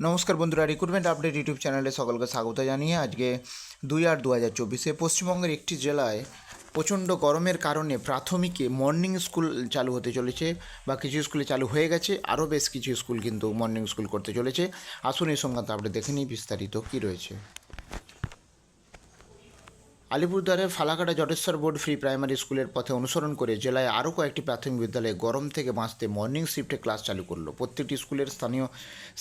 নমস্কার বন্ধুরা recruitment update YouTube চ্যানেলে সকলকে স্বাগত জানিয়ে আজকে দুই আট দু হাজার চব্বিশে পশ্চিমবঙ্গের একটি জেলায় প্রচণ্ড গরমের কারণে প্রাথমিকে মর্নিং স্কুল চালু হতে চলেছে বা কিছু স্কুলে চালু হয়ে গেছে, আরও বেশ কিছু স্কুল কিন্তু মর্নিং স্কুল করতে চলেছে। আসুন এই সংক্রান্ত আপডেট দেখে নিই, বিস্তারিত কী রয়েছে। আলিপুরদুয়ারের Falakata Jateswar board free primary স্কুলের পথে অনুসরণ করে জেলায় আরও কয়েকটি প্রাথমিক বিদ্যালয়ে গরম থেকে বাঁচতে মর্নিং শিফটে ক্লাস চালু করল। প্রত্যেকটি স্কুলের স্থানীয়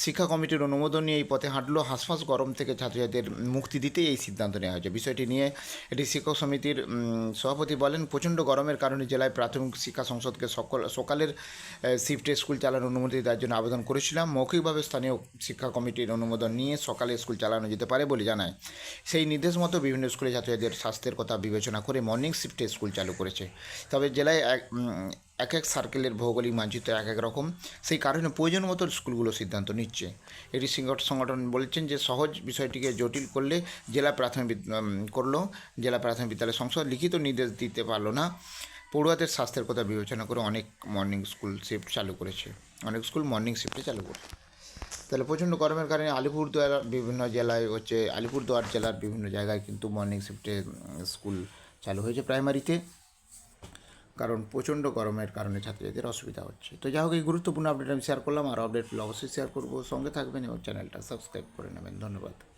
শিক্ষা কমিটির অনুমোদন নিয়ে এই পথে হাঁটলো। হাঁসফাঁস গরম থেকে ছাত্রছাত্রীদের মুক্তি দিতেই এই সিদ্ধান্ত নেওয়া হয়েছে। বিষয়টি নিয়ে এটি শিক্ষক সমিতির সভাপতি বলেন, প্রচণ্ড গরমের কারণে জেলায় প্রাথমিক শিক্ষা সংসদকে সকল, সকালের শিফটে স্কুল চালানোর অনুমতি দেওয়ার জন্য আবেদন করেছিলাম। মৌখিকভাবে স্থানীয় শিক্ষা কমিটির অনুমোদন নিয়ে সকালে স্কুল চালানো যেতে পারে বলে জানায়। সেই নির্দেশ মতো বিভিন্ন স্কুলে ছাত্রছাত্রীদের স্বাস্থ্যের কথা বিবেচনা করে মর্নিং শিফটে স্কুল চালু করেছে। তবে জেলায় এক এক সার্কেলের ভৌগোলিক মানচিত্র এক এক রকম। সেই কারণে প্রয়োজন মতো স্কুলগুলো সিদ্ধান্ত নিচ্ছে। এটি সংগঠন বলছেন যে সহজ বিষয়টিকে জটিল করলে জেলা প্রাথমিক করল। জেলা প্রাথমিক বিদ্যালয় সংসদ লিখিত নির্দেশ দিতে পারল না। পড়ুয়াদের স্বাস্থ্যের কথা বিবেচনা করে অনেক মর্নিং স্কুল শিফট চালু করেছে। অনেক স্কুল মর্নিং শিফটে চালু করেছে। তাহলে প্রচণ্ড গরমের কারণে আলিপুরদুয়ার বিভিন্ন জেলায় হচ্ছে, আলিপুরদুয়ার জেলার বিভিন্ন জায়গায় কিন্তু মর্নিং শিফটে স্কুল চালু হয়েছে প্রাইমারিতে কারণ প্রচণ্ড গরমের কারণে ছাত্রছাত্রীদের অসুবিধা হচ্ছে। তো যাই হোক, এই গুরুত্বপূর্ণ আপডেট আমি শেয়ার করলাম। আর আপডেট অবশ্যই শেয়ার করব। সঙ্গে থাকবেন এবং চ্যানেলটা সাবস্ক্রাইব করে নেবেন। ধন্যবাদ।